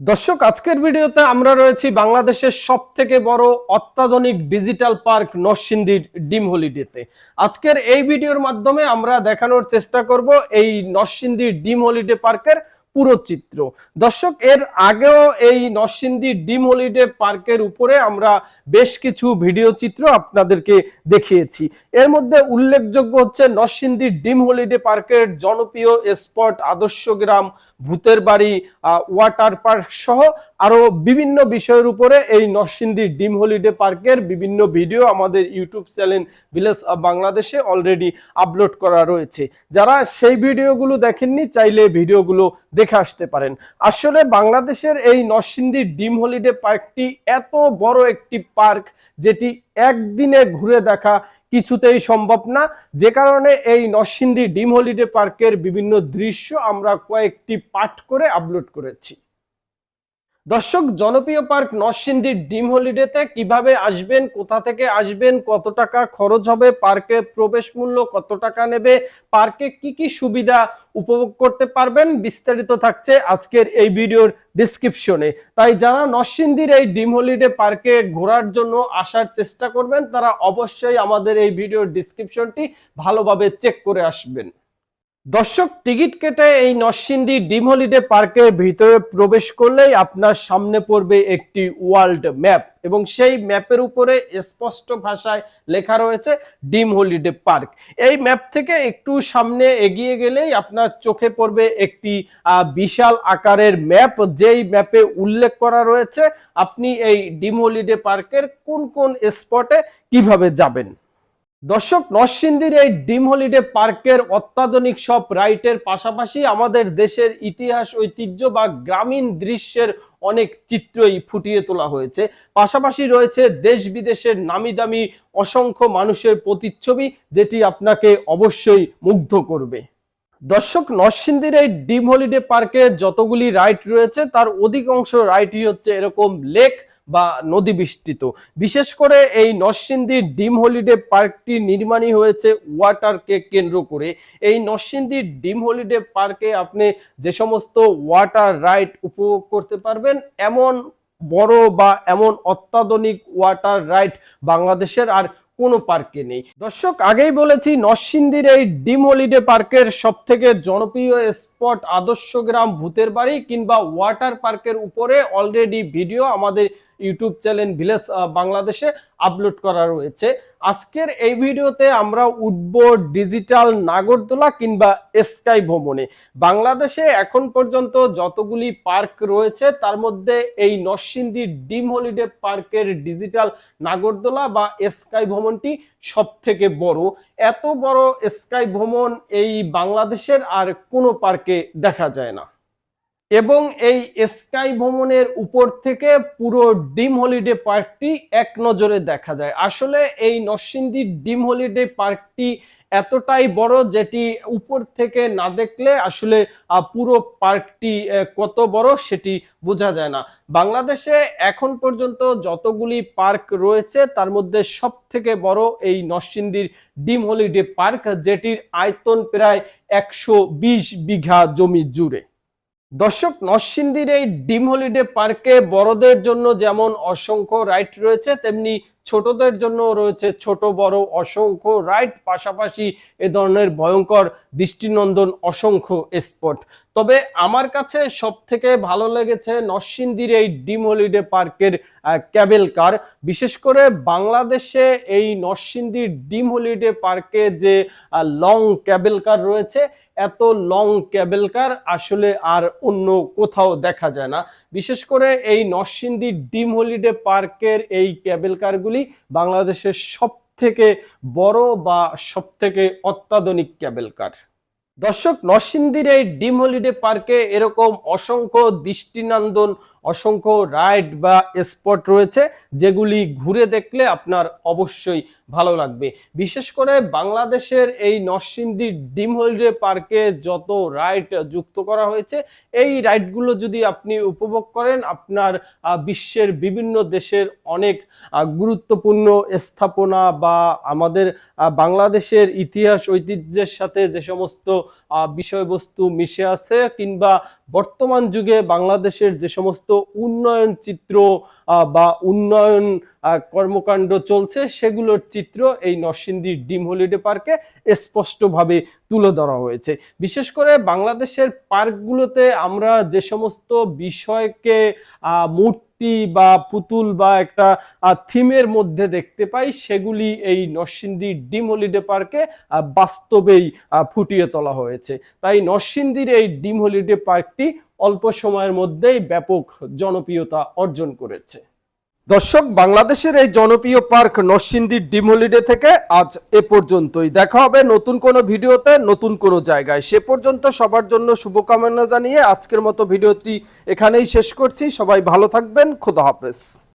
দর্শক, আজকের ভিডিওতে আমরা রয়েছি বাংলাদেশের সব থেকে বড় অত্যাধুনিক ডিজিটাল পার্ক নরসিংদীর ডিম হলিডেতে। আজকের এই ভিডিওর মাধ্যমে আমরা দেখানোর চেষ্টা করব এই নরসিংদীর ডিম হলিডে পার্কের পুরো চিত্র। দর্শক, এর আগেও এই নরসিংদী ডিম হলিডে পার্কের উপরে আমরা বেশ কিছু ভিডিও চিত্র আপনাদেরকে দেখিয়েছি। এর মধ্যে উল্লেখযোগ্য হচ্ছে নরসিংদী ডিম হলিডে পার্কের জনপ্রিয় স্পট আদর্শ গ্রাম, ভূতের বাড়ি ওয়াটার পার্ক সহ আরও বিভিন্ন বিষয়ের উপরে এই নরসিংদী ডিম হলিডে পার্কের বিভিন্ন ভিডিও আমাদের ইউটিউব চ্যানেল ভিলেজ বাংলাদেশে অলরেডি আপলোড করা রয়েছে। যারা সেই ভিডিওগুলো দেখেননি, চাইলে ভিডিওগুলো দেখে আসতে পারেন। আসলে বাংলাদেশের এই নরসিংদী ডিম হলিডে পার্কটি এত বড় একটি পার্ক যেটি একদিনে ঘুরে দেখা কিছুতেই সম্ভব না। যে কারণে এই নরসিংদী ডিম হলিডে পার্কের বিভিন্ন দৃশ্য আমরা কয়েকটি পাঠ করে আপলোড করেছি। দর্শক, জনপ্রিয় পার্ক নরসিংদীর ডিম হলিডেতে কীভাবে আসবেন, কোথা থেকে আসবেন, কত টাকা খরচ হবে, পার্কে প্রবেশ মূল্য কত টাকা নেবে, পার্কে কি কি সুবিধা উপভোগ করতে পারবেন, বিস্তারিত থাকছে আজকের এই ভিডিওর ডিসক্রিপশনে তাই যারা নরসিংদীর এই ডিম হলিডে পার্কে ঘোরার জন্য আসার চেষ্টা করবেন, তারা অবশ্যই আমাদের এই ভিডিওর ডিসক্রিপশনটি ভালোভাবে চেক করে আসবেন। দর্শক, টিকিট কেটে এই নরসিংদী ডিম হলিডে পার্কের ভিতরে প্রবেশ করলেই আপনার সামনে পড়বে একটি ওয়ার্ল্ড ম্যাপ এবং সেই ম্যাপের উপরে স্পষ্ট ভাষায় লেখা রয়েছে ডিম হলিডে পার্ক। এই ম্যাপ থেকে একটু সামনে এগিয়ে গেলেই আপনার চোখে পড়বে একটি বিশাল আকারের ম্যাপ। যেই ম্যাপে উল্লেখ করা রয়েছে, আপনি এই ডিম হলিডে পার্কের কোন কোন স্পটে কীভাবে যাবেন? দর্শক, নরসিংদীর এই ডিম হলিডে পার্কের অত্যাধুনিক সব রাইটের পাশাপাশি আমাদের দেশের ইতিহাস, ঐতিহ্য বা গ্রামীণ দৃশ্যের অনেক চিত্রই ফুটিয়ে তোলা হয়েছে। পাশাপাশি রয়েছে দেশ বিদেশের নামি দামি অসংখ্য মানুষের প্রতিচ্ছবি, যেটি আপনাকে অবশ্যই মুগ্ধ করবে। দর্শক, নরসিংদীর এই ডিম হলিডে পার্কে যতগুলি রাইট রয়েছে, তার অধিকাংশ রাইডই হচ্ছে এরকম লেক বা নদী বিস্তৃত বিশেষ করে এই নরসিংদীর ডিম হলিডে পার্কটি নির্মাণই হয়েছে ওয়াটারকে কেন্দ্র করে। এই নরসিংদীর ডিম হলিডে পার্কে আপনি যে সমস্ত ওয়াটার রাইড উপভোগ করতে পারবেন, এমন বড় বা এমন অত্যাধুনিক ওয়াটার রাইড বাংলাদেশের আর কোনো পার্কে নেই। দর্শক, আগেই বলেছি, নরসিংদীর এই ডিম হলিডে পার্কের সব থেকে জনপ্রিয় স্পট আদর্শ গ্রাম ভূতের বাড়ি কিংবা ওয়াটার পার্কের উপরে অলরেডি ভিডিও আমাদের ইউটিউব চ্যানেল ভিলেজ বাংলাদেশে আপলোড করা রয়েছে। আজকের এই ভিডিওতে আমরা উঠব ডিজিটাল নাগরদোলা কিংবা স্কাই ভ্রমণে। বাংলাদেশে এখন পর্যন্ত যতগুলি পার্ক রয়েছে, তার মধ্যে এই নরসিংদী ডিম হলিডে পার্কের ডিজিটাল নাগরদোলা বা স্কাই ভ্রমণটি সব থেকে বড়। এত বড় স্কাই ভ্রমণ এই বাংলাদেশের আর কোনো পার্কে দেখা যায় না। এবং এই স্কাই ভ্রমণের উপর থেকে পুরো ডিম হলিডে পার্কটি এক নজরে দেখা যায়। আসলে এই নরসিংদী ডিম হলিডে পার্কটি এতটাই বড় যেটি উপর থেকে না দেখলে আসলে পুরো পার্কটি কত বড় সেটি বোঝা যায় না। বাংলাদেশে এখন পর্যন্ত যতগুলি পার্ক রয়েছে, তার মধ্যে সব থেকে বড় এই নরসিংদীর ডিম হলিডে পার্ক, যেটির আয়তন প্রায় একশো বিশ বিঘা জমি জুড়ে। দর্শক, নরসিংদীর এই ডিম হলিডে পার্কে বড়দের জন্য যেমন অসংখ্য রাইড রয়েছে, তেমনি ছোটদের জন্য রয়েছে ছোট, বড়, অসংখ্য রাইড, পাশাপাশি এ ধরনের ভয়ঙ্কর দৃষ্টিনন্দন অসংখ্য স্পট। তবে আমার কাছে সব থেকে ভালো লেগেছে নরসিংদীর এই ডিম হলিডে পার্কের ক্যাবেল কার। বিশেষ করে বাংলাদেশে এই নরসিংদীর ডিম হলিডে পার্কে যে লং ক্যাবেল কার রয়েছে এত লং ক্যাবেল কার আসলে আর অন্য কোথাও দেখা যায় না। বিশেষ করে এই নরসিংদী ডিম হলিডে পার্কের এই ক্যাবেল কারগুলি বাংলাদেশের সব থেকে বড় বা সব থেকে অত্যাধুনিক ক্যাবেল কার দর্শক, নরসিংদীর এই ডিম হলিডে পার্কে এরকম অসংখ্য দৃষ্টিনন্দন অসংখ্য রাইড বা স্পট রয়েছে যেগুলি ঘুরে দেখলে আপনার অবশ্যই ভালো লাগবে। বিশেষ করে বাংলাদেশের এই নরসিংদী ডিম হলিডে পার্কে যত রাইড যুক্ত করা হয়েছে, এই রাইডগুলো যদি আপনি উপভোগ করেন, আপনার বিশ্বের বিভিন্ন দেশের অনেক গুরুত্বপূর্ণ স্থাপনা বা আমাদের বাংলাদেশের ইতিহাস ঐতিহ্যের সাথে যে সমস্ত বিষয়বস্তু মিশে আছে কিংবা বর্তমান যুগে বাংলাদেশের যে সমস্ত উন্নয়ন চিত্র বা উন্নয়ন কর্মকাণ্ড চলছে সেগুলোর চিত্র এই নরসিংদীর ডিম হলিডে পার্কে স্পষ্টভাবে তুলে ধরা হয়েছে। বিশেষ করে বাংলাদেশের পার্কগুলোতে আমরা যে সমস্ত বিষয়কে আহ, মূর্তি বা পুতুল বা একটা থিমের মধ্যে দেখতে পাই, সেগুলি এই নরসিন্দির ডিম হলিডে পার্কে বাস্তবেই ফুটিয়ে তোলা হয়েছে। তাই নরসিংদীর এই ডিম হলিডে পার্কটি অল্প সময়ের মধ্যেই ব্যাপক জনপ্রিয়তা অর্জন করেছে। দর্শক, বাংলাদেশের এই জনপ্রিয় পার্ক নরসিন্দির ডিম হলিডে থেকে আজ এ পর্যন্তই। দেখা হবে নতুন কোনো ভিডিওতে, নতুন কোনো জায়গায়। সে পর্যন্ত সবার জন্য শুভকামনা জানিয়ে আজকের মতো ভিডিওটি এখানেই শেষ করছি। সবাই ভালো থাকবেন। খোদা হাফেজ।